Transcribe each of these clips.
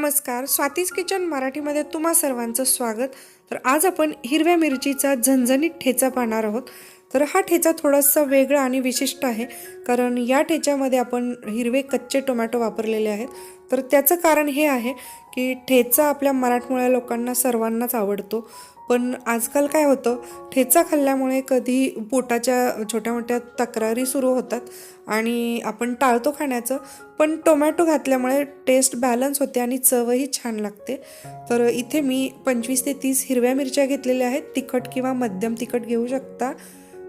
नमस्कार स्वातीज किचन मराठीमध्ये तुम्हा सर्वांचं स्वागत. तर आज आपण हिरव्या मिरचीचा झणझणीत ठेचा पाहणार आहोत. तर हा ठेचा थोडासा वेगळा आणि विशिष्ट आहे कारण या ठेच्यामध्ये आपण हिरवे कच्चे टोमॅटो वापरलेले आहेत. तर त्याचं कारण हे आहे की ठेचा आपल्या मराठमोळ्या लोकांना सर्वांनाच आवडतो. पण आजकाल काय होतं ठेचा खाल्ल्यामुळे कधी पोटाच्या छोट्या मोठ्या तक्रारी सुरू होतात आणि आपण टाळतो खाण्याचं पण टोमॅटो घातल्यामुळे टेस्ट बॅलन्स होते आणि चवही छान लागते. तर इथे मी पंचवीस ते तीस हिरव्या मिरच्या घेतलेल्या आहेत. तिखट किंवा मध्यम तिखट घेऊ शकता.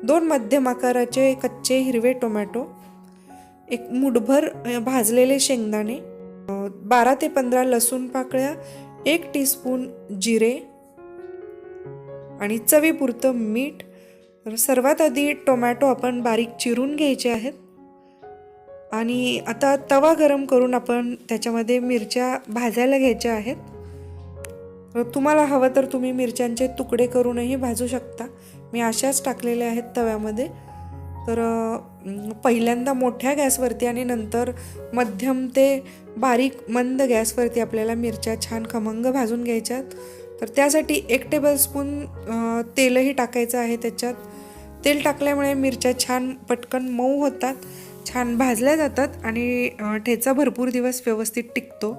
दोन मध्यम आकाराचे कच्चे हिरवे टोमॅटो एक मुठभर भाजलेले शेंगदाणे बारा ते पंधरा लसूण पाकळ्या एक टीस्पून जिरे आणि चवीपुरतं मीठ तर सर्वात आधी टोमॅटो आपण बारीक चिरून घ्यायचे आहेत. आणि आता तवा गरम करून आपण त्याच्यामध्ये मिरच्या भाजायला घ्यायच्या आहेत. तुम्हाला हवं तर तुम्ही मिरच्यांचे तुकडे करूनही भाजू शकता. मी अशाच टाकलेल्या आहेत तव्यामध्ये. तर पहिल्यांदा मोठ्या गॅसवरती आणि नंतर मध्यम ते बारीक मंद गॅसवरती आपल्याला मिरच्या छान खमंग भाजून घ्यायच्यात तर त्यासाठी एक टेबलस्पून तेलही टाकायचं आहे त्याच्यात. तेल टाकल्यामुळे मिरच्या छान पटकन मऊ होतात छान भाजल्या जातात आणि ठेचा भरपूर दिवस व्यवस्थित टिकतो.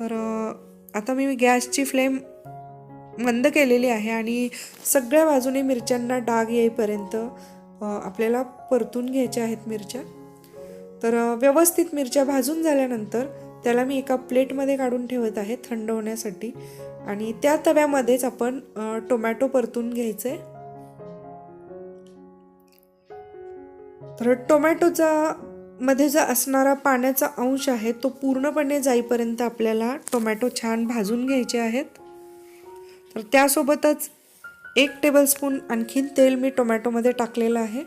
तर आता मी गॅसची फ्लेम मंद केलेली आहे आणि सगळ्या बाजूने मिरच्यांना डाग येईपर्यंत आपल्याला परतून घ्यायच्या आहेत मिरच्या. तर व्यवस्थित मिरच्या भाजून झाल्यानंतर त्याला मी एका प्लेटमध्ये काढून ठेवत आहे थंड होण्यासाठी. आणि त्या तव्यामध्येच आपण टोमॅटो परतून घ्यायचे. तर टोमॅटोचा मध्ये जो असणारा पाण्याचा अंश आहे तो पूर्णपणे जाईपर्यंत आपल्याला टोमॅटो छान भाजून घ्यायचे आहेत. तर त्यासोबतच एक टेबलस्पून आणखीन तेल मी टोमॅटोमध्ये टाकलेलं आहे.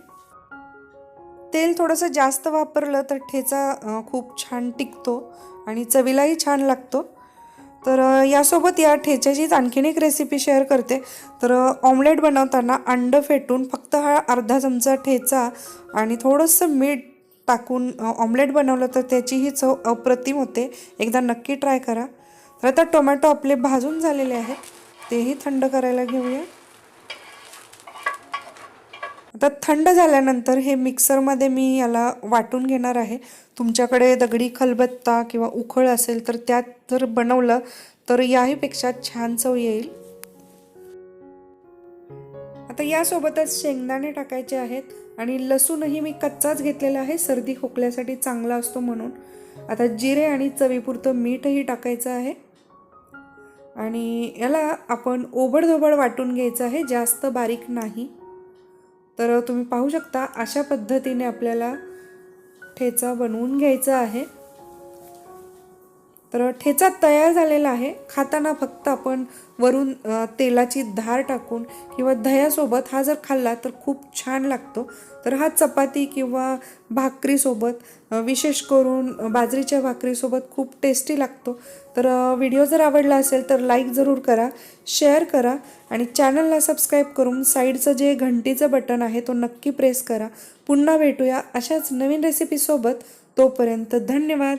तेल थोडंसं जास्त वापरलं तर ठेचा खूप छान टिकतो आणि चवीलाही छान लागतो. तर यासोबत या ठेच्याचीच आणखीन एक रेसिपी शेअर करते. तर ऑमलेट बनवताना अंड फेटून फक्त हा अर्धा चमचा ठेचा आणि थोडंसं मीठ टाकून ऑमलेट बनवलं तर त्याचीही चव अप्रतिम होते. एकदा नक्की ट्राय करा. तर आता टोमॅटो आपले भाजून झालेले आहेत. तेही थंड करायला घेऊया. आता थंड झाल्यानंतर हे मिक्सरमध्ये मी याला वाटून घेणार आहे. तुमच्याकडे दगडी खलबत्ता किंवा उखळ असेल तर त्यात जर बनवलं तर याहीपेक्षा छान चव येईल. आता यासोबतच शेंगदाणे टाकायचे आहेत आणि लसूणही मी कच्चाच घेतलेला आहे. सर्दी खोकल्यासाठी चांगला असतो म्हणून. आता जिरे आणि चवीपुरतं मीठही टाकायचं आहे. आणि याला आपण ओबडधोबड वाटून घ्यायचं आहे. जास्त बारीक नाही. तर तुम्ही पाहू शकता अशा पद्धतीने आपल्याला ठेचा बनवून घ्यायचा आहे. तर ठेचा तयार झालेला आहे. खाताना फक्त आपण वरून तेलाची धार टाकून किंवा दह्यासोबत हा जर खाल्ला तर खूप छान लागतो. तर हा चपाती किंवा भाकरीसोबत विशेष करून बाजरीच्या भाकरीसोबत खूप टेस्टी लागतो. तर व्हिडिओ जर आवडला असेल तर लाईक जरूर करा शेअर करा आणि चॅनलला सबस्क्राईब करून साईडचं जे घंटीचं बटन आहे तो नक्की प्रेस करा. पुन्हा भेटूया अशाच नवीन रेसिपीसोबत तोपर्यंत धन्यवाद.